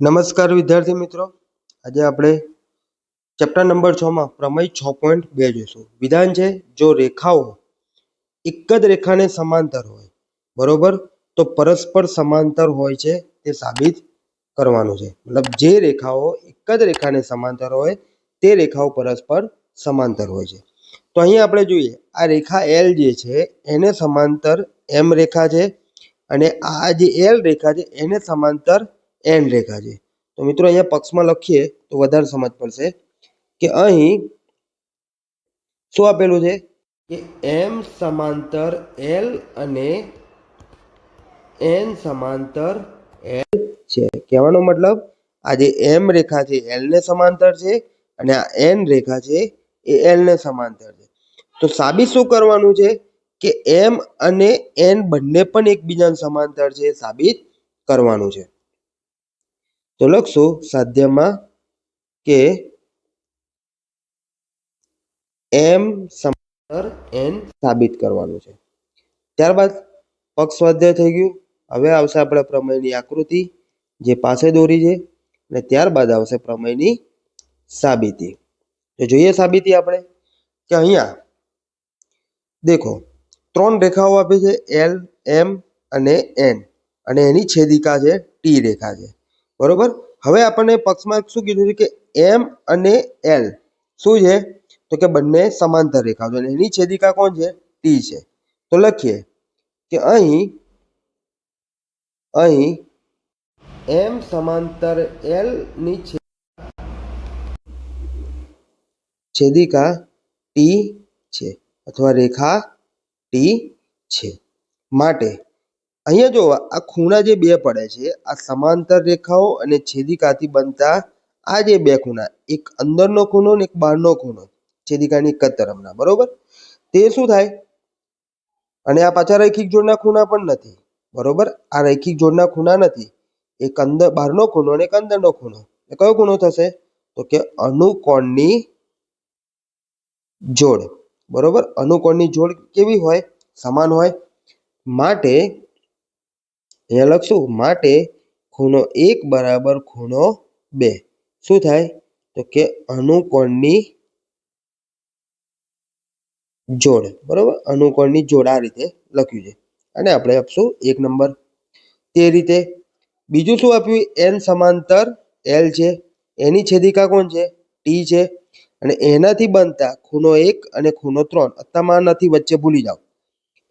નમસ્કાર વિદ્યાર્થી મિત્રો. આજે આપણે ચેપ્ટર નંબર છ માં પ્રમેય છ પોઈન્ટ બે જોઈશું. વિધાન છે, જો રેખાઓ એક જ રેખાને સમાંતર હોય, બરોબર? તો પરસ્પર સમાંતર હોય છે, તે સાબિત કરવાનું છે. મતલબ જે રેખાઓ એક જ રેખાને સમાંતર હોય, તે રેખાઓ પરસ્પર સમાંતર હોય છે. તો અહીંયા આપણે જોઈએ, આ રેખા એલ જે છે, એને સમાંતર એમ રેખા છે અને આ જે એલ રેખા છે, એને સમાંતર એન રેખા છે તો મિત્રો અહીંયા પક્ષમાં લખીએ તો વધારે સમજ પડશે કે અહીં શું આપેલું છે? કે એમ સમાંતર એલ અને એન સમાંતર એલ છે. કહેવાનો મતલબ આ જે એમ રેખા છે એલ ને સમાંતર છે અને આ એન રેખા છે એ એલને સમાંતર છે. તો સાબિત શું કરવાનું છે? કે એમ અને એન બંને પણ એકબીજાને સમાંતર છે સાબિત કરવાનું છે. તો લખશું સાધ્યમાં કે એમ સમાંતર એન સાબિત કરવાનું છે. ત્યારબાદ પક્ષ થઈ ગયું. હવે આવશે આપણે પ્રમેયની આકૃતિ, જે પાસે દોરી છે, અને ત્યારબાદ આવશે પ્રમેયની સાબિતી. તો જોઈએ સાબિતી આપણે, કે અહીંયા દેખો, ત્રણ રેખાઓ આપી છે, એલ, એમ અને એન. અને એની છેદિકા છે, ટી રેખા છે. બરોબર? હવે આપણને પક્ષમાં શું કીધું છે કે એમ અને એલ. શું છે? તો કે બંને સમાંતર રેખાઓ છે. એની છેદિકા કોણ છે? ટી છે. તો લખીએ કે અહીં અહીં એમ સમાંતર એલની છેદિકા ટી છે. અથવા રેખા ટી છે. માટે અહીંયા જો આ ખૂણા જે બે પડે છે, આ સમાંતર રેખાઓ અને છેદિકાથી બનતા આ જે બે ખૂણા, એક અંદરનો ખૂણો ને એક બહારનો ખૂણો, છેદિકાની જ બરોબર? તે શું થાય? અને આ પાછા રૈખિક જોડના ખૂણા પણ નથી, બરોબર? આ રૈખિક જોડના ખૂણા નથી, એક અંદર બહારનો ખૂણો અને એક અંદરનો ખૂણો. એ કયો ખૂણો થશે? તો કે અનુકોણની જોડ, બરોબર? અનુકોણની જોડ કેવી હોય? સમાન હોય. માટે અહીંયા લખશું, માટે ખૂણો એક બરાબર ખૂણો બે. શું થાય? તો કે અનુકોણની જોડ, બરોબર? અનુકોણની જોડ આ રીતે લખ્યું છે. અને આપણે આપશું એક નંબર. તે રીતે બીજું શું આપ્યું? એન સમાંતર એલ છે. એની છેદિકા કોણ છે? ટી છે. અને એનાથી બનતા ખૂણો એક અને ખૂણો ત્રણ અત્તામાં નથી, વચ્ચે ભૂલી જાઓ.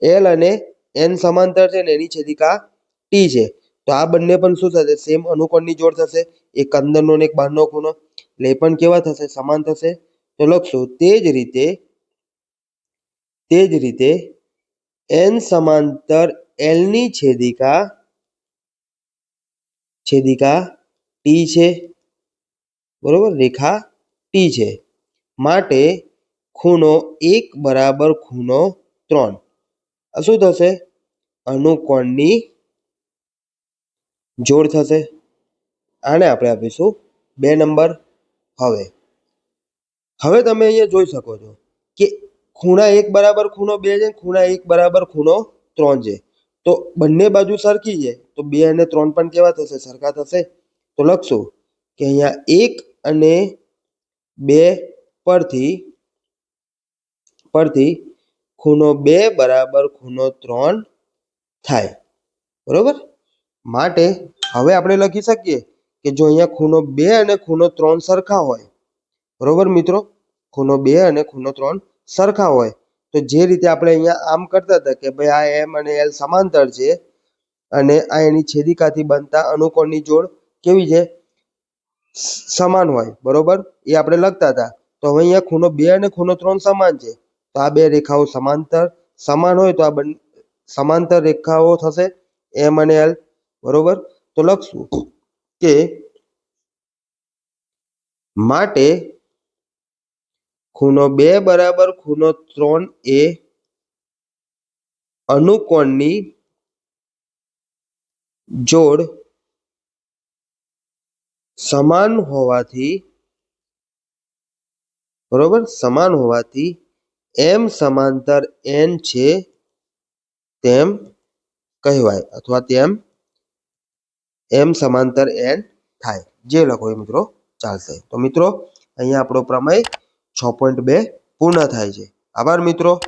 એલ અને એન સમાંતર છે ને એની છેદિકા ટી છે. તો આ બંને પણ શું થશે? સેમ અનુકોણની જોડ થશે. એક અંદરનો ને એક બહારનો ખૂણો. એટલે એ પણ કેવા થશે? સમાન થશે. તો લખશું, તે જ રીતે, તે જ રીતે એન સમાંતર એલની છેદિકા છેદિકા ટી છે. બરોબર? રેખા ટી છે. માટે ખૂણો એક બરાબર ખૂણો ત્રણ. શું થશે? અનુકોણની જોડ થશે. આને આપણે આપીશું બે નંબર હવે. હવે તમે અહીંયા જોઈ શકો છો કે ખૂણા એક બરાબર ખૂણો બે છે ખૂણા એક બરાબર ખૂણો ત્રણ છે. તો બંને બાજુ સરખી છે. તો બે અને ત્રણ પણ કેવા થશે? સરખા થશે. તો લખશું કે અહીંયા એક અને બે પરથી પરથી ખૂણો બે બરાબર ખૂણો ત્રણ થાય. બરોબર? માટે હવે આપણે લખી શકીએ કે જો અહીંયા ખૂણો બે અને ખૂણો ત્રણ સરખા હોય, બરોબર મિત્રો? ખૂણો બે અને ખૂણો ત્રણ સરખા હોય, તો જે રીતે આપણે અહીંયા આમ કરતા હતા કે ભાઈ આ એમ અને એલ સમાંતર છે અને આ એની છેદિકાથી બનતા અનુકોણની જોડ કેવી છે? સમાન હોય, બરોબર? એ આપણે લખતા હતા. તો હવે અહીંયા ખૂણો બે અને ખૂણો ત્રણ સમાન છે. તો આ બે રેખાઓ સમાંતર, સમાન હોય તો આ બંને, સમાંતર રેખાઓ થશે. એમ અને એલ બરોબર? તો લખશું કે માટે ખૂણો બે બરાબર ખૂણો ત્રણ એ અનુકોણની જોડ સમાન હોવાથી, બરોબર? સમાન હોવાથી એમ સમાંતર એન છે તેમ કહેવાય. અથવા તેમ એમ સમાંતર એન થાય. જે લખો એ મિત્રો ચાલશે. તો મિત્રો, અહીંયા આપણો પ્રમેય છ પોઈન્ટ બે પૂર્ણ થાય છે. આભાર મિત્રો.